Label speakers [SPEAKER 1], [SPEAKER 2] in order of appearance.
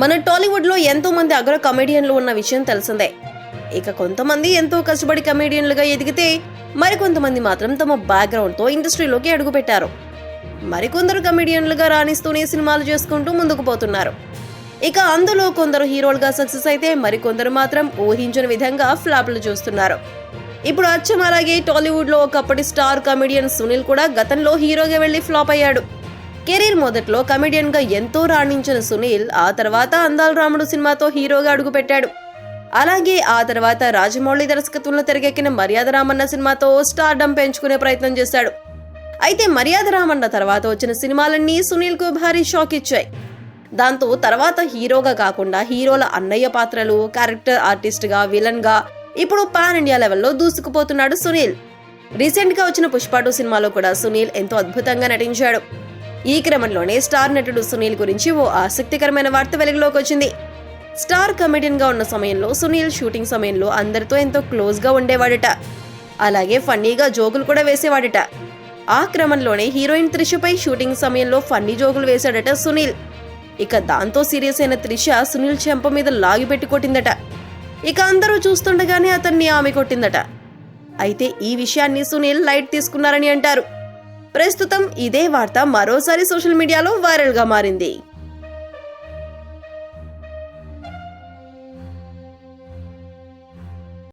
[SPEAKER 1] మన టాలీవుడ్లో ఎంతో మంది అగ్ర కమెడియన్లు ఉన్న విషయం తెలిసిందే. ఇక కొంతమంది ఎంతో కష్టపడి కమెడియన్లుగా ఎదిగితే మరికొంతమంది మాత్రం తమ బ్యాక్గ్రౌండ్తో ఇండస్ట్రీలోకి అడుగుపెట్టారు. మరికొందరు కమెడియన్లుగా రాణిస్తూనే సినిమాలు చేసుకుంటూ ముందుకు పోతున్నారు. ఇక అందులో కొందరు హీరోలుగా సక్సెస్ అయితే మరికొందరు మాత్రం ఊహించని విధంగా ఫ్లాప్లు చూస్తున్నారు. ఇప్పుడు అచ్చం అలాగే టాలీవుడ్లో ఒకప్పటి స్టార్ కమెడియన్ సునీల్ కూడా గతంలో హీరోగా వెళ్ళి ఫ్లాప్ అయ్యాడు. కెరీర్ మొదట్లో కమెడియన్గా ఎంతో రాణించిన సునీల్ ఆ తర్వాత అందాల రాముడు సినిమాతో హీరోగా అడుగుపెట్టాడు. అలాగే ఆ తర్వాత రాజమౌళి దర్శకత్వంలో తెరకెక్కిన మర్యాద రామన్న సినిమాతో స్టార్డమ్ పెంచుకునే ప్రయత్నం చేశాడు. అయితే మర్యాద రామన్న తర్వాత వచ్చిన సినిమాలన్నీ సునీల్కు భారీ షాక్ ఇచ్చాయి. దాంతో తర్వాత హీరోగా కాకుండా హీరోల అన్నయ్య పాత్రలు క్యారెక్టర్ ఆర్టిస్ట్గా విలన్గా ఇప్పుడు పాన్ ఇండియా లెవెల్లో దూసుకుపోతున్నాడు సునీల్. రీసెంట్గా వచ్చిన పుష్పాటు సినిమాలో కూడా సునీల్ ఎంతో అద్భుతంగా నటించాడు. ఈ క్రమంలోనే స్టార్ నటుడు సునీల్ గురించి ఓ ఆసక్తికరమైన వార్త వెలుగులోకి వచ్చింది. స్టార్ కమెడియన్గా ఉన్న సమయంలో సునీల్ షూటింగ్ సమయంలో అందరితో ఎంతో క్లోజ్గా ఉండేవాడట. అలాగే ఫన్నీగా జోకులు కూడా వేసేవాడట. ఆ క్రమంలోనే హీరోయిన్ త్రిషపై షూటింగ్ సమయంలో ఫన్నీ జోకులు వేశాడట సునీల్. ఇక దాంతో సీరియస్ అయిన త్రిష సునీల్ చెంప మీద లాగి పెట్టి కొట్టిందట. ఇక అందరూ చూస్తుండగానే అతన్ని ఆమె కొట్టిందట. అయితే ఈ విషయాన్ని సునీల్ లైట్ తీసుకున్నారని అంటారు. ప్రస్తుతం ఇదే వార్త మరోసారి సోషల్ మీడియాలో వైరల్గా మారింది.